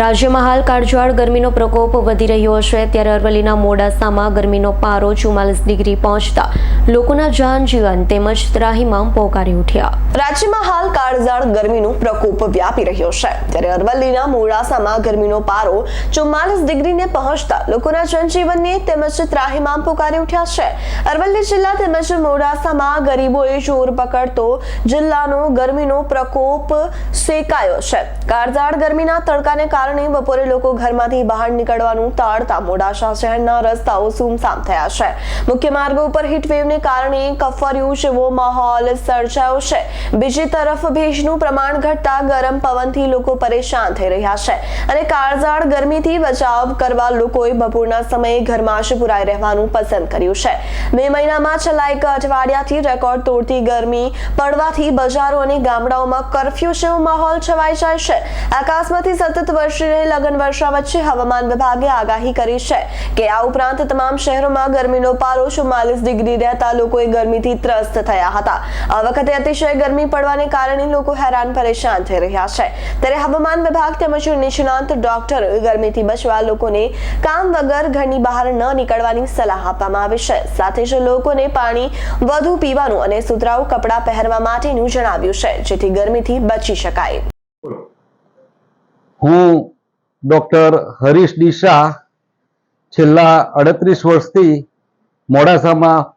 રાજ્યમાં હાલ કાળઝાળ ગરમીનો પ્રકોપ વધી રહ્યો છે ત્યારે અરવલ્લીના મોડાસામાં ગરમીનો પારો ચુમ્માલીસ ડિગ્રી પહોંચતા લોકોના જાનજીવન તેમજ ત્રાહીમામ પોકારી ઉઠ્યા. રાજ્યમાં હાલ કાળઝાળ ગરમીનો પ્રકોપ વ્યાપી રહ્યો છે, ત્યારે અરવલ્લીના મોડાસામાં ગરમીનો પારો ચુમ્માલીસ ડિગ્રીને પહોંચતા લોકોના જનજીવનને તેમજ ત્રાહીમામ પોકારી ઉઠ્યા છે. અરવલ્લી જિલ્લા તેમજ મોડાસામાં ગરીબોએ જોર પકડતો જિલ્લાનો ગરમીનો પ્રકોપ સેકાયો છે. કાળઝાળ ગરમીના તડકાને કારણે બપોરે લોકો ઘરમાંથી બહાર નીકળવાનું ટાળતા મોડાસા શહેરના રસ્તાઓ સુમસામ થયા છે. મુખ્ય માર્ગો ઉપર હીટવેવને કારણે કફર્યું જેવો માહોલ સર્જાયો છે. બીજી તરફ ભેજનું પ્રમાણ ઘટતા ગરમ પવનથી લોકો પરેશાન થઈ રહ્યા છે અને કાળઝાળ ગરમીથી બચાવ કરવા લોકોએ બપોરના સમયે ઘરમાં જ પુરાઈ રહેવાનું પસંદ કર્યું છે. મે મહિનામાં છેલ્લા એક અઠવાડિયાથી રેકોર્ડ તોડતી ગરમી પડવાથી બજારો અને ગામડાઓમાં કરફ્યુ જેવો માહોલ છવાઈ જાય છે. આકાશમાંથી સતત વરસી રહેલ લગન વર્ષા વચ્ચે હવામાન વિભાગે આગાહી કરી છે કે આ ઉપરાંત તમામ શહેરોમાં ગરમીનો પારો ચુમ્માલીસ ડિગ્રી રહેતા લોકોએ ગરમીથી ત્રસ્ત થયા હતા. આ વખતે અતિશય ગરમી પડવાને કારણે લોકો હેરાન પરેશાન થઈ રહ્યા છે. ત્યારે હવામાન વિભાગ તેમજ નિષ્ણાંત ડોક્ટર ગરમીથી બચવા લોકોને કામ વગર ઘરની બહાર ન નીકળવાની સલાહ આપવામાં આવી છે. સાથે જ લોકોને પાણી વધુ પીવાનું અને સુતરાઉ કપડાં પહેરવા માટેનું જણાવ્યું છે, જેથી ગરમીથી બચી શકાય. હું ડૉક્ટર હરીશ ડી શાહ છેલ્લા અડત્રીસ વર્ષથી મોડાસામાં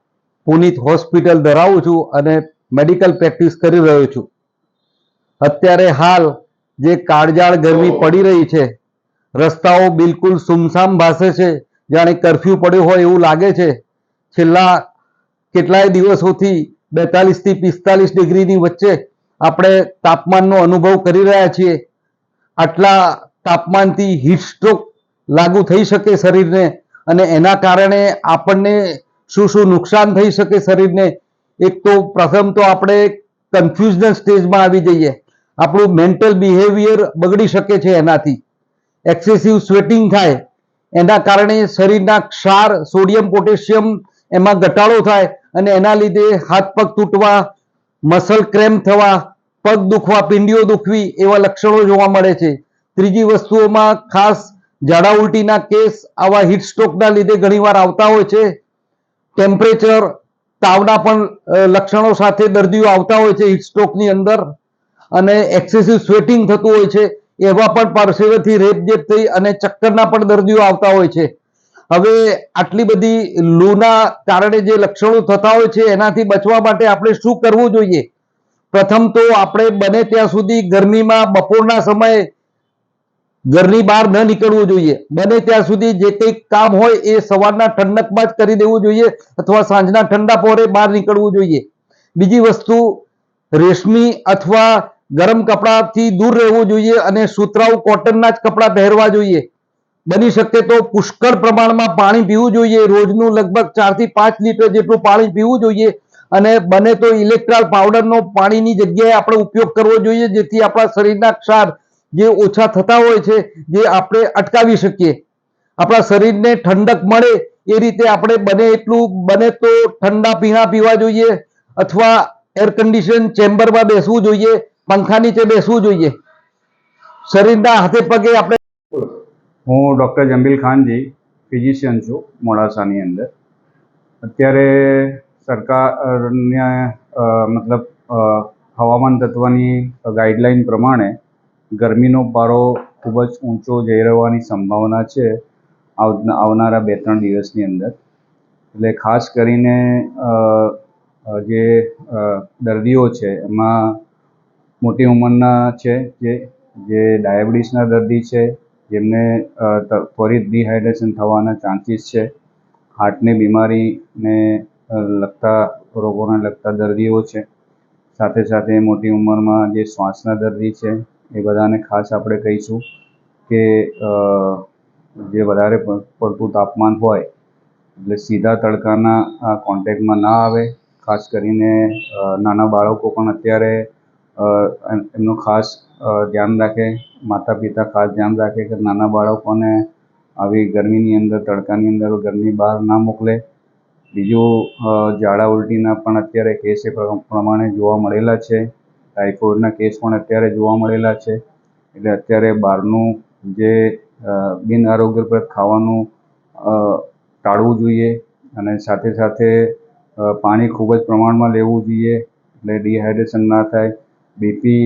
પુનિત હોસ્પિટલ ધરાવું છું અને મેડિકલ પ્રેક્ટિસ કરી રહ્યો છું. અત્યારે હાલ જે કાળજાળ ગરમી પડી રહી છે રસ્તાઓ બિલકુલ સુમસામ ભાસે છે જાણે કરફ્યુ પડ્યો હોય એવું લાગે છે. છેલ્લા કેટલાય દિવસોથી બેતાલીસથી પિસ્તાલીસ ડિગ્રીની વચ્ચે આપણે તાપમાનનો અનુભવ કરી રહ્યા છીએ. આટલા તાપમાનથી હીટ સ્ટ્રોક લાગુ થઈ શકે શરીરને અને એના કારણે આપણને શું શું નુકસાન થઈ શકે શરીરને? એક તો પ્રથમ તો આપણે કન્ફ્યુઝન સ્ટેજમાં આવી જઈએ. આપણું મેન્ટલ બિહેવિયર બગડી શકે છે એનાથી. એક્સેસિવ સ્વેટિંગ થાય. એના કારણે શરીરના ક્ષાર સોડિયમ પોટેશિયમ એમાં ઘટાડો થાય અને એના લીધે હાથ પગ તૂટવા મસલ ક્રેમ્પ થવા પગ દુખવા, પિંડીઓ દુખવી એવા લક્ષણો જોવા મળે છે. ત્રીજી વસ્તુઓમાં ખાસ ઝાડા ઉલટીના કેસ આવા હીટ લીધે ઘણીવાર આવતા હોય છે. ટેમ્પરેચર તાવના પણ લક્ષણો સાથે દર્દીઓ આવતા હોય છે હીટ અંદર. અને એક્સેસિવ સ્વેટિંગ થતું હોય છે, એવા પણ પરસેવેથી રેપજેપ થઈ અને ચક્કરના પણ દર્દીઓ આવતા હોય છે. હવે આટલી બધી લૂના કારણે જે લક્ષણો થતા હોય છે, એનાથી બચવા માટે આપણે શું કરવું જોઈએ? પ્રથમ તો આપણે બને ત્યાં સુધી ગરમીમાં બપોરના સમયે ઘરની બહાર ન નીકળવું જોઈએ. બને ત્યાં સુધી જે કંઈક કામ હોય એ સવારના ઠંડકમાં જ કરી દેવું જોઈએ અથવા સાંજના ઠંડા પહોરે બહાર નીકળવું જોઈએ. બીજી વસ્તુ, રેશમી અથવા ગરમ કપડાથી દૂર રહેવું જોઈએ અને સુતરાઉ કોટનના જ કપડાં પહેરવા જોઈએ. બની શકે તો પુષ્કળ પ્રમાણમાં પાણી પીવું જોઈએ. રોજનું લગભગ ચારથી પાંચ લીટર જેટલું પાણી પીવું જોઈએ. અને બને તો ઇલેક્ટ્રોલ પાવડરનો પાણીની જગ્યાએ આપણે ઉપયોગ કરવો જોઈએ, જેથી આપણા શરીરના ક્ષાર જે ઓછા થતા હોય છે, જે આપણે અટકાવી શકીએ. આપણા શરીરને ઠંડક મળે, એ રીતે આપણે બને એટલું, બને તો ઠંડા પીણા પીવા જોઈએ, અથવા એર કન્ડિશન ચેમ્બરમાં બેસવું જોઈએ, પંખા નીચે બેસવું જોઈએ. શરીરના હાથે પગે આપણે હું ડૉક્ટર જંબીલ ખાનજી, ફિઝિશિયન છું મોડાસાની અંદર. અત્યારે સરકારને મતલબ હવામાન તત્વની ગાઈડલાઈન પ્રમાણે ગરમીનો પારો ખૂબ જ ઊંચો જઈ રહેવાની સંભાવના છે આવનારા બે ત્રણ દિવસની અંદર. એટલે ખાસ કરીને જે દર્દીઓ છે, એમાં મોટી ઉંમરના છે, જે જે ડાયાબિટીસના દર્દી છે, જેમને ત્વરિત ડિહાઇડ્રેશન થવાના ચાન્સીસ છે, હાર્ટની બીમારીને લગતા રોગોને લગતા દર્દીઓ છે. સાથે સાથે મોટી ઉંમરમાં જે શ્વાસના દર્દી છે, એ બધાને ખાસ આપણે કહીશું કે જે વધારે પડતું તાપમાન હોય, એટલે સીધા તડકાના કોન્ટેક્ટમાં ના આવે. ખાસ કરીને નાના બાળકો પણ અત્યારે એમનું ખાસ ધ્યાન રાખે માતા પિતા ખાસ ધ્યાન રાખે કે નાના બાળકોને આવી ગરમીની અંદર, તડકાની અંદર ઘરની બહાર ના મોકલે. બીજું ઝાડા ઉલટીના પણ અત્યારે કેસ એ પ્રમાણે જોવા મળેલા છે. ટાઇફોઇડના કેસ પણ અત્યારે જોવા મળેલા છે. એટલે અત્યારે બહારનું જે બિનઆરોગ્યપ્રદ બિન આરોગ્યપ્રદ ખાવાનું ટાળવું જોઈએ અને સાથે સાથે પાણી ખૂબ જ પ્રમાણમાં લેવું જોઈએ એટલે ડિહાઇડ્રેશન ના થાય. બીપી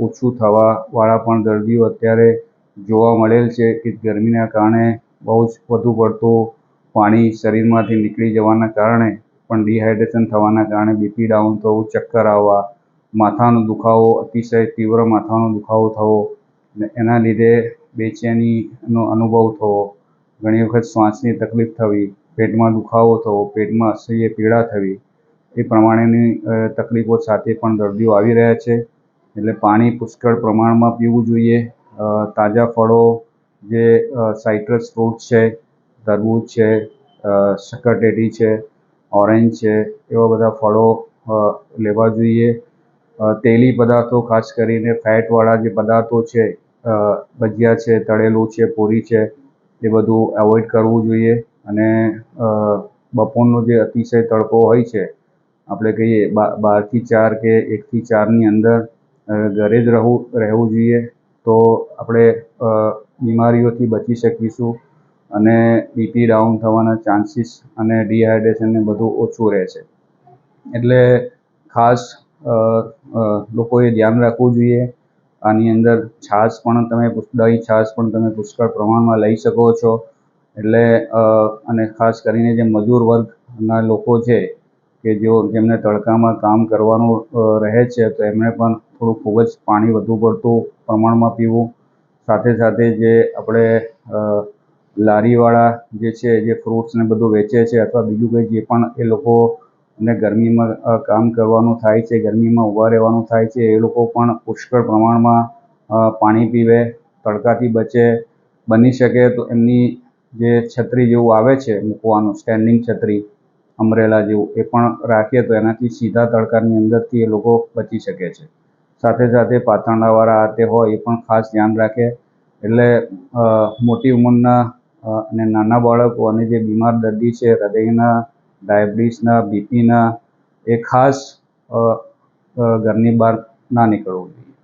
ઓછું થવાવાળા પણ દર્દીઓ અત્યારે જોવા મળેલ છે કે ગરમીના કારણે બહુ જ વધુ પડતું પાણી શરીરમાંથી નીકળી જવાના કારણે પણ ડિહાઇડ્રેશન થવાના કારણે બીપી ડાઉન થવું, ચક્કર આવવા, માથાનો દુખાવો, અતિશય તીવ્ર માથાનો દુખાવો થવો, ને એના લીધે બેચેનીનો અનુભવ થવો, ઘણી વખત શ્વાસની તકલીફ થવી, પેટમાં દુખાવો થવો, પેટમાં અસહ્ય પીડા થવી, એ પ્રમાણેની તકલીફો સાથે પણ દર્દીઓ આવી રહ્યા છે. એટલે પાણી પુષ્કળ પ્રમાણમાં પીવું જોઈએ. તાજા ફળો જે સાઇટ્રસ ફ્રૂટ છે તરબૂચ છે શક્કરટેટી છે, ઓરેન્જ છે, એવા બધા ફળો લેવા જોઈએ. તેલી પદાર્થો ખાસ કરીને ફેટવાળા જે પદાર્થો છે ભજીયા છે, તળેલું છે, પૂરી છે, એ બધું એવોઇડ કરવું જોઈએ. અને બપોરનો જે અતિશય તડકો હોય છે, આપણે કહીએ બારથી ચાર કે એકથી ચારની અંદર ઘરે જ રહેવું રહેવું જોઈએ. તો આપણે બીમારીઓથી બચી શકીશું. અને બીપી ડાઉન થવાના ચાન્સીસ અને ડિહાઇડ્રેશન ને બધું ઓછું રહે છે. એટલે ખાસ લોકોએ ધ્યાન રાખવું જોઈએ. આની અંદર છાશ પણ તમે દહીં છાશ પણ તમે પુષ્કળ પ્રમાણમાં લઈ શકો છો. એટલે અને ખાસ કરીને જે મજૂર વર્ગના લોકો છે, કે જેઓ, જેમને તડકામાં કામ કરવાનું રહે છે, તો એમણે પણ થોડું ખૂબ જ પાણી વધુ પડતું પ્રમાણમાં પીવું. સાથે સાથે જે આપણે લારીવાળા જે છે, જે ફ્રૂટ્સ ને બધું વેચે છે અથવા બીજું કંઈ જે પણ એ લોકો ને ગરમીમાં કામ કરવાનું થાય છે, ગરમીમાં ઊભા રહેવાનું થાય છે, એ લોકો પણ પુષ્કળ પ્રમાણમાં પાણી પીવે, તડકાથી બચે, બની શકે તો એમની જે છત્રી જેવું આવે છે મૂકવાનું સ્ટેન્ડિંગ છત્રી અમરેલા જેવું, એ પણ રાખીએ તો એનાથી સીધા તડકાની અંદરથી એ લોકો બચી શકે છે. સાથે સાથે પાતરણાવાળા આ તે હોય એ પણ ખાસ ધ્યાન રાખે, એટલે મોટી ઉંમરના અને નાના બાળકો અને જે બીમાર દર્દી છે, હૃદયના, ડાયાબિટીસના, બીપીના, એ ખાસ ઘરની બહાર ના નીકળવું જોઈએ.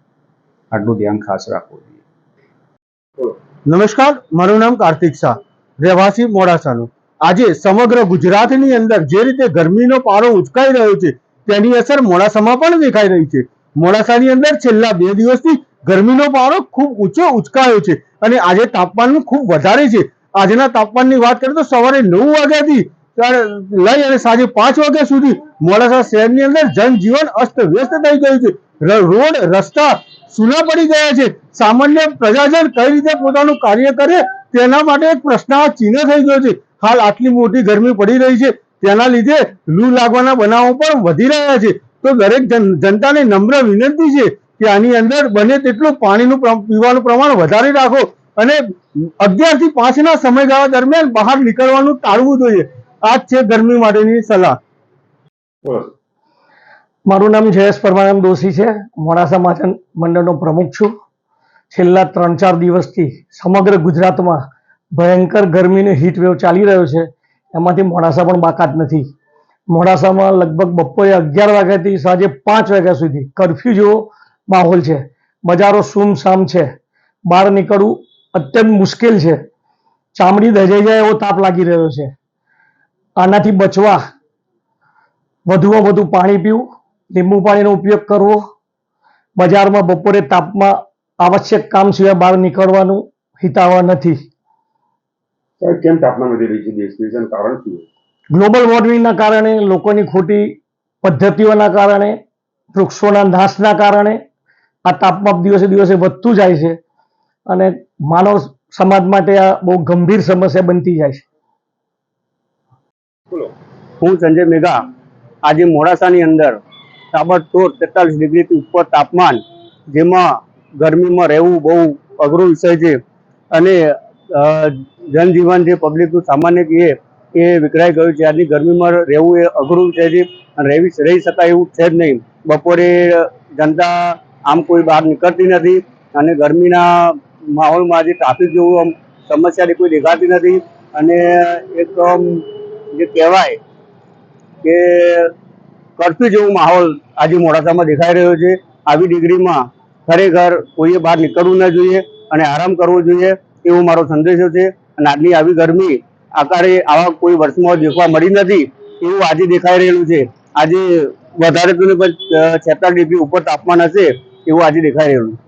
આટલું ધ્યાન ખાસ રાખવું જોઈએ. નમસ્કાર, મારું નામ કાર્તિક શાહ, રહેવાસી મોડાસાનું. આજે સમગ્ર ગુજરાતની અંદર જે રીતે ગરમીનો પારો ઉચકાઈ રહ્યો છે, તેની અસર મોડાસામાં પણ દેખાઈ રહી છે. મોડાસાની અંદર છેલ્લા બે દિવસથી ગરમીનો પારો ખૂબ ઊંચો ઉચકાયો છે અને આજે તાપમાન ખૂબ વધારે છે. આજના તાપમાનની વાત કરીએ તો સવારે નવ વાગ્યાથી લઈ અને સાંજે પાંચ વાગ્યા સુધી મોડાસા શહેરની અંદર જનજીવન અસ્ત વ્યસ્ત થઈ ગયું છે. રોડ, રસ્તા સૂના પડી ગયા છે. સામાન્ય પ્રજાજન કઈ રીતે પોતાનું કાર્ય કરે તેના માટે એક પ્રશ્નાર્થ ચિહ્ન થઈ ગયો છે. હાલ આટલી મોટી ગરમી પડી રહી છે. તેના લીધે લૂ લાગવાના બનાવો પણ વધી રહ્યા છે. તો દરેક જન- જનતાને નમ્ર વિનંતી છે કે આની અંદર બને તેટલું પાણીનું પીવાનું પ્રમાણ વધારે રાખો. અને અગિયારથી પાંચ ના સમયગાળા દરમિયાન બહાર નીકળવાનું ટાળવું જોઈએ. આ છે ગરમી માટેની સલાહ. મારું નામ જયેશ પરમાનંદ દોશી છે. મોડાસા માચન મંડળનો પ્રમુખ છું. છેલ્લા ત્રણ ચાર દિવસથી સમગ્ર ગુજરાતમાં ભયંકર ગરમીનો હીટ વેવ ચાલી રહ્યો છે. એમાંથી મોડાસા પણ બાકાત નથી. મોડાસામાં લગભગ બપોરે અગિયાર વાગ્યાથી સાંજે પાંચ વાગ્યા સુધી કરફ્યુ જેવો માહોલ છે. બજારો સુમસામ છે. બહાર નીકળવું અત્યંત મુશ્કેલ છે. ચામડી દજાઈ જાય એવો તાપ લાગી રહ્યો છે. આનાથી બચવા વધુમાં વધુ પાણી પીવું લીંબુ પાણીનો ઉપયોગ કરવો બજારમાં બપોરે તાપમાં આવશ્યક કામ સિવાય બહાર નીકળવાનું હિતાવહ નથી. કેમ તાપમાન વધી રહ્યું છે દેશ કારણ શું ગ્લોબલ વોર્મિંગના કારણે લોકોની ખોટી પદ્ધતિઓના કારણે વૃક્ષોના નાશના કારણે આ તાપમાન દિવસે દિવસે વધતું જાય છે. અને માનવ સમાજ માટે આ બહુ ગંભીર સમસ્યા બનતી જાય છે. હું સંજય મેઘા. આજે મોડાસાની અંદર તાબડતોડ તેતાલીસ ડિગ્રીથી ઉપર તાપમાન, જેમાં ગરમીમાં રહેવું બહુ અઘરો વિષય છે અને જનજીવન જે પબ્લિકનું સામાન્ય કહીએ એ વિકરાઈ ગયું છે. આજની ગરમીમાં રહેવું એ અઘરું વિષય છે અને રહેવી, રહી શકાય એવું છે જ નહીં. બપોરે જનતા આમ કોઈ બહાર નીકળતી નથી અને ગરમીના માહોલમાં આજે ટ્રાફિક જેવું આમ સમસ્યાની કોઈ દેખાતી નથી અને એક જે કહેવાય કે કરફ્યુ જેવું માહોલ આજે મોડાસામાં દેખાઈ રહ્યો છે. આવી ડિગ્રીમાં ખરેખર કોઈએ બહાર નીકળવું ન જોઈએ અને આરામ કરવો જોઈએ એવો મારો સંદેશો છે. અને આજની આવી ગરમી આકારે આવા કોઈ વર્ષમાં દેખવા મળી નથી એવું આજે દેખાઈ રહેલું છે. આજે વધારે તો છેતાલીસ ડિગ્રી ઉપર તાપમાન હશે એવું આજે દેખાઈ રહેલું છે.